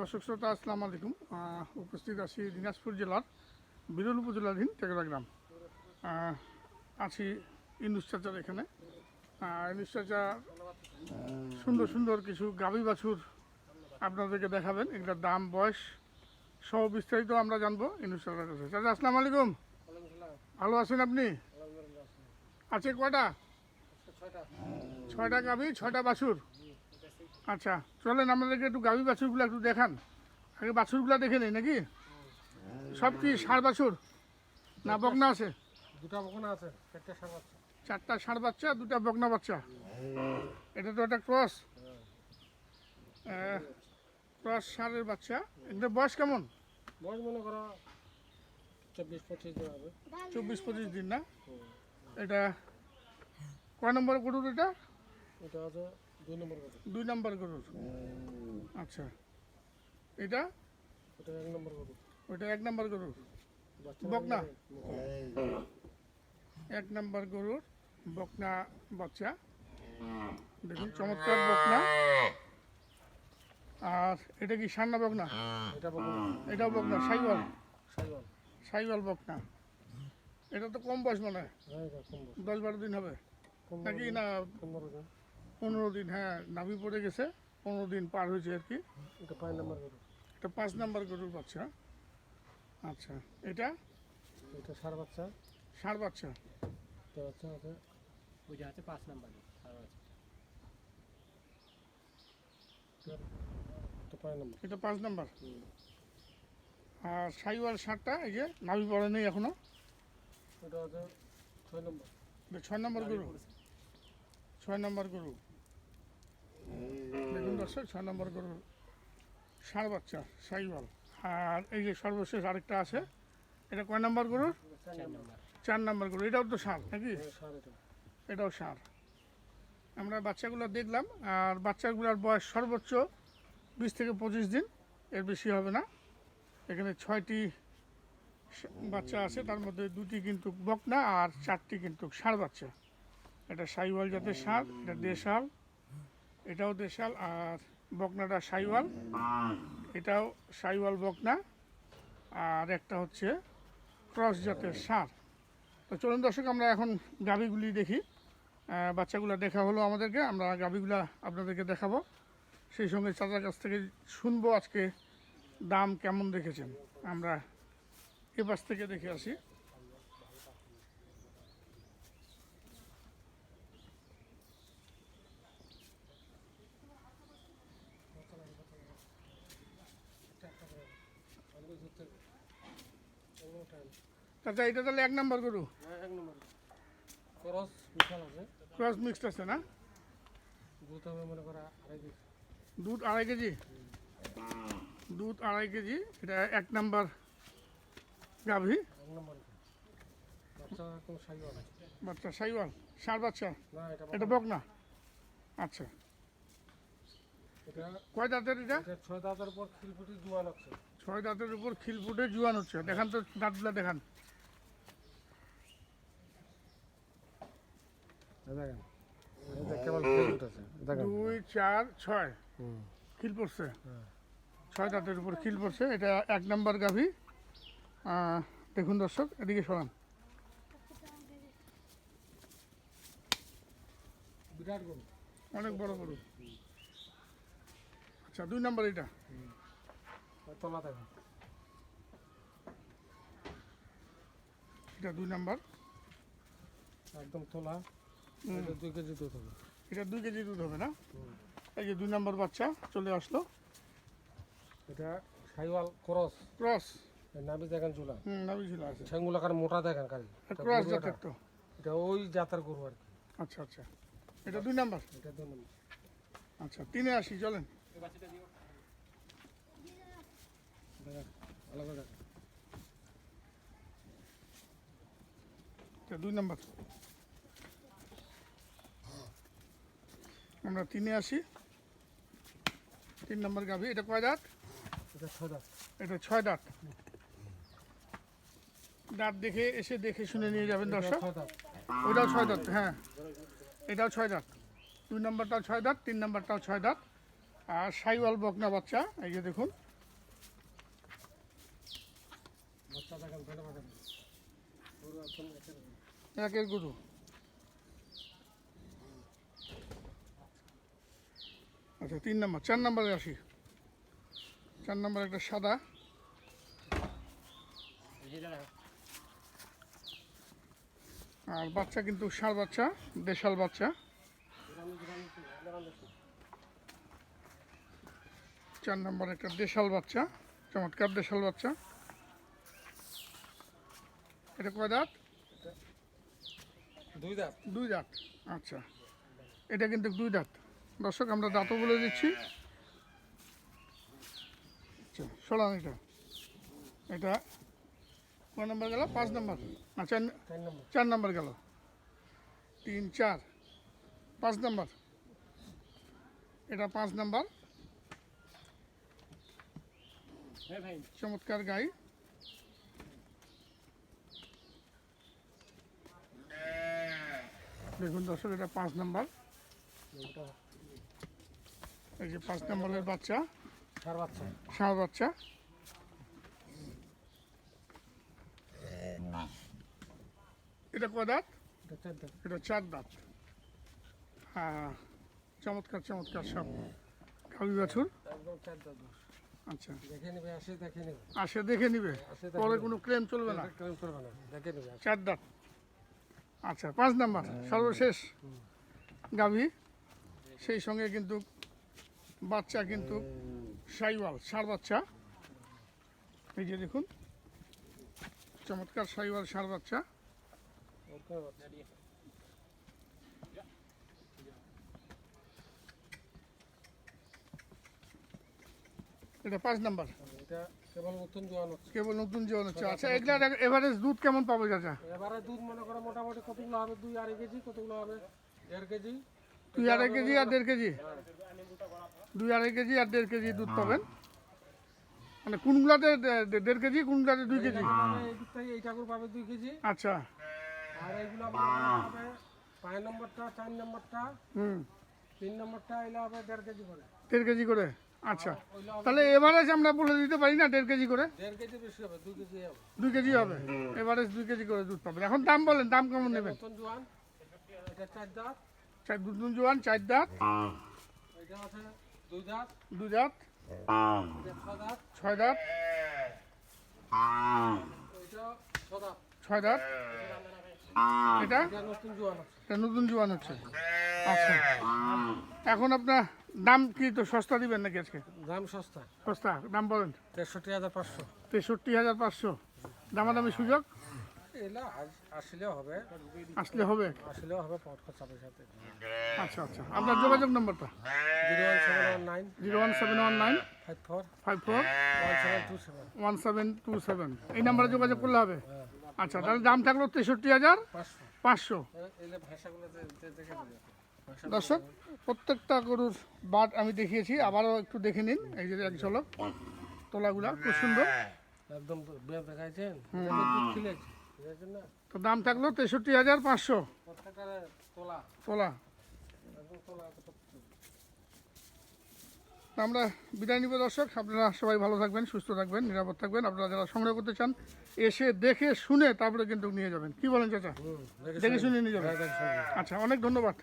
দর্শক শ্রোতা আসসালামু আলাইকুম। উপস্থিত আছি দিনাজপুর জেলার বিরল উপজেলাধীন টেকরা গ্রাম আছি ইন্দুস চাচার এখানে। ইন্দুস চাচা সুন্দর সুন্দর কিছু গাভী বাছুর আপনাদেরকে দেখাবেন। এগুলোর দাম বয়স সহ বিস্তারিত আমরা জানব ইন্দুস চাচার কাছে। চাচা আসসালামু আলাইকুম। ভালো আছেন আপনি? আছে কয়টা? ছয়টা গাভী ছয়টা বাছুর। আচ্ছা চলেন আমাদেরকে একটু গাভী বাছুরগুলো একটু দেখান। আগে বাছুরগুলো দেখে নেই নাকি? সব কি ষাঁড় বাছুর? না বকনা আছে? দুটা বকনা আছে চারটে সার বাচ্চা। চারটা ষাঁড় বাচ্চা দুটা বকনা বাচ্চা? এটা তো একটা ক্রস। ক্রস ষাঁড়ের বাচ্চা। এটা বয়স কেমন? বয়স মনে করো চব্বিশ পঁচিশ দিন হবে। চব্বিশ পঁচিশ দিন না? এটা কয় নম্বর গরুর এটা? এটা আছে দুই নম্বর গরু। দুই নম্বর গরুর আচ্ছা। এটা? এটা এক নম্বর গরু। ওইটা এক নম্বর গরুর বকনা? এক নাম্বার গরুর বকনা বাচ্চা। দেখুন চমৎকার বকনা। আর এটা কি সান্না বকনা? এটা বকনা। এটাও বকনা সাইওয়াল। সাইওয়াল। বকনা। এটা তো কম বয়স মনে হয়। হ্যাঁ এটা কম বয়স। দশ বারো দিন হবে। নাকি না? পনেরো দিন হ্যাঁ নাভি পড়ে গেছে পনেরো দিন পার হয়েছে আর কি। এটা পাঁচ নম্বর গরু। এটা পাঁচ নাম্বার গরুর বাচ্চা। আচ্ছা এটা? এটা সার বাচ্চা। ষাঁড় বাচ্চা। এটা বাচ্চা আছে ওইটা আছে পাঁচ নাম্বার এটা পাঁচ নম্বর। এটা পাঁচ নাম্বার? আর সাইওয়াল এই যে নাভি পড়ে নেই এখনও? এটা আছে ছয় নম্বর। ছয় নম্বর গরু। ছয় নম্বর গরু। দর্শক ছয় নম্বর গরুর ষাঁড় বাচ্চা সাইওয়াল আর এই যে সর্বশেষ আরেকটা আছে, এটা কয় নম্বর গরুর? চার নম্বর গরু। এটাও তো ষাঁড় নাকি? এটাও ষাঁড়। আমরা বাচ্চাগুলো দেখলাম, আর বাচ্চাগুলোর বয়স সর্বোচ্চ বিশ থেকে পঁচিশ দিন, এর বেশি হবে না। এখানে ছয়টি বাচ্চা আছে, তার মধ্যে দুটি কিন্তু বকনা আর চারটি কিন্তু ষাঁড় বাচ্চা। এটা সাইওয়াল জাতের ষাঁড়, এটা দেশাল এটাও দেশাল আর বকনাটা সাইওয়াল। এটাও সাইওয়াল বকনা। আর একটা হচ্ছে ক্রস জাতের ষাঁড় তো চলুন দর্শক, আমরা এখন গাভিগুলি দেখি। বাচ্চাগুলো দেখা হলো আমাদেরকে, আমরা গাভিগুলা আপনাদেরকে দেখাবো। সেই সঙ্গে চাচার কাছ থেকে শুনব আজকে দাম কেমন দেখেছেন। আমরা এ পাশ থেকে দেখে আসি। চাচা এটা তাহলে এক নম্বর গরু? হ্যাঁ ক্রস মিক্সড আছে। না? দুধ হবে মনে করা আড়াই কেজি। দুধ আড়াই কেজি? দুধ আড়াই কেজি এটা এক নাম্বার গাভি। বাচ্চা সাইওয়াল? আছে বাচ্চা? না এটা বকনা। বকনা? আচ্ছা। কয় দাঁতের এটা? ছয় দাঁতের উপর খিলফুটি জোয়ান আছে। ছয় দাঁতের উপর খিল ফুটে জুয়ান হচ্ছে। দেখান তো দাঁতগুলা দেখান। দুই চার ছয়। খিল পড়ছে। হ্যাঁ। ছয় দাঁতের উপর খিল পড়ছে এটা এক নাম্বার গাভী। দেখুন দর্শক এদিকে সরান। অনেক বড় গরু। আচ্ছা দুই নাম্বার এটা। তলা এটা দুই নাম্বার। একদম তোলা। দুই কেজি দুধ হবে। এটা দুই কেজি দুধ হবে না? এই যে দুই নাম্বার বাচ্চা চলে আসলো। এটা সাইওয়াল ক্রস। ক্রস। নাভি দেখেন চুলা। হুম নাভি ছিল আছে। ঠেঙ্গুলা কার মোটা দেখেন কারি এটা ক্রস জাতের তো। এটা ওই জাতের গরু আর কি। আচ্ছা আচ্ছা। এটা দুই নাম্বার? এটা দুই নম্বর। আচ্ছা তিনে আসি চলেন দেখেন আলাদা দেখেন এটা দুই নাম্বার। আমরা তিনে আসি। তিন নাম্বার গাভি এটা কয় দাঁত? এটা ছয় দাঁত। এটা ছয় দাঁত। দাঁত দেখে এসে দেখে শুনে নিয়ে যাবেন দর্শক। ওইটাও ছয় দাঁত হ্যাঁ। এটাও ছয় দাঁত। দুই নম্বরটাও ছয় দাঁত তিন নম্বরটাও ছয় দাঁত। আর সাইওয়াল বকনা বাচ্চা এই যে দেখুন বাচ্চা দেখেন ফেলে বাঁকা পুরো একদম একের গরু আচ্ছা তিন নম্বর, চার নম্বরে আসি। চার নম্বর একটা সাদা। আর বাচ্চা কিন্তু ষাঁড় বাচ্চা, দেশাল বাচ্চা। চার নম্বর একটা দেশাল বাচ্চা, চমৎকার দেশাল বাচ্চা। এটা কয় দাঁত? দুই দাঁত। দুই দাঁত। আচ্ছা। এটা কিন্তু দুই দাঁত। দর্শক আমরা দাঁতও বলে দিচ্ছি। আচ্ছা সরান এটা এটা কয় নম্বর গেল? পাঁচ নম্বর। না চার চার নম্বর। গেল। তিন চার। পাঁচ নম্বর। এটা পাঁচ নম্বর। হ্যাঁ চমৎকার গাই। দেখুন দর্শক এটা পাঁচ নম্বর। এই যে পাঁচ নম্বরের বাচ্চা চার বাচ্চা। ষাঁড় বাচ্চা। এটা কয় দাঁত? এটা চার দাঁত। হ্যাঁ চমৎকার চমৎকার সব গাভী বাছুর। আচ্ছা। দেখে নেবে আসে দেখে নেবে। আসে দেখে নিবে। পরে কোনো ক্লেম চলবে না। ক্লেম করবে না। দেখে নেবে। চার দাঁত। আচ্ছা পাঁচ নাম্বার, সর্বশেষ গাভী। সেই সঙ্গে কিন্তু বাচ্চা কিন্তু সাইওয়াল, সার বাচ্চা। এই যে দেখুন, চমৎকার সাইওয়াল, সার বাচ্চা ওর কোনো বাচ্চা। এটা পাঁচ নাম্বার। এটা কেবল নতুন জোয়ান হচ্ছে। কেবল নতুন জীবন হচ্ছে। আচ্ছা এগুলার এভারেজ দুধ কেমন পাবো চাচা? এবারে দুধ মনে করো মোটামুটি কতগুলো হবে? দুই আড়াই কেজি কতগুলো হবে? দেড় কেজি। দুই আড়াই কেজি আর দেড় কেজি? দুই আড়াই কেজি আর দেড় কেজি দুধ পাবেন। মানে কোনগুলাতে দেড় কেজি কোনগুলাতে দুই কেজি? এই ঠাকুর পাবে দুই কেজি। আচ্ছা। আর এইগুলো পাবে পাঁচ নম্বরটা চার নম্বরটা হুম। তিন নম্বরটা এগুলো হবে দেড় কেজি করে। দেড় কেজি করে? আচ্ছা। তাহলে এভারেজ আমরা বলে দিতে পারি না দেড় কেজি করে? দেড় কেজি হবে দুই কেজি হবে। এভারেজ দুই কেজি করে দুধ পাবেন। এখন দাম বলেন দাম কেমন নেবেন? চার নতুন জোয়ান চার দাঁত। দুই দাঁত। ছয় দাঁত। ছয় দাঁত। এটা নতুন জোয়ান হচ্ছে। আচ্ছা। এখন আপনার দাম কি তো সস্তা দিবেন নাকি আজকে? দাম সস্তা। সস্তা? দাম বলেন। তেষট্টি হাজার পাঁচশো। তেষট্টি হাজার পাঁচশো। দামাদামি সুযোগ? এগুলো আস- আসলেও হবে। আসলে হবে? সাথে। আচ্ছা আচ্ছা। আপনার যোগাযোগ নম্বরটা? Zero one seven one nine. Zero one seven one nine. Five four. Five four. One seven two seven. One seven two seven. এই নাম্বারে যোগাযোগ করলে হবে? আচ্ছা তাহলে দাম থাকল তেষট্টি হাজার পাঁচশো। পাঁচশো। দর্শক প্রত্যেকটা গরুর বাট আমি দেখিয়েছি আবারও একটু দেখে নিন এই যে এক ঝলক তোলাগুলা খুব সুন্দর। একদম বেশ দেখাইছেন। তো দাম থাকল তেষট্টি হাজার পাঁচশো। তোলা। আমরা বিদায় নিব দর্শক আপনারা সবাই ভালো থাকবেন সুস্থ থাকবেন নিরাপদ থাকবেন। আপনারা যারা সংগ্রহ করতে চান এসে দেখে শুনে তারপরে কিন্তু নিয়ে যাবেন। কি বলেন চাচা? দেখে শুনে নিয়ে যাবেন। আচ্ছা অনেক ধন্যবাদ।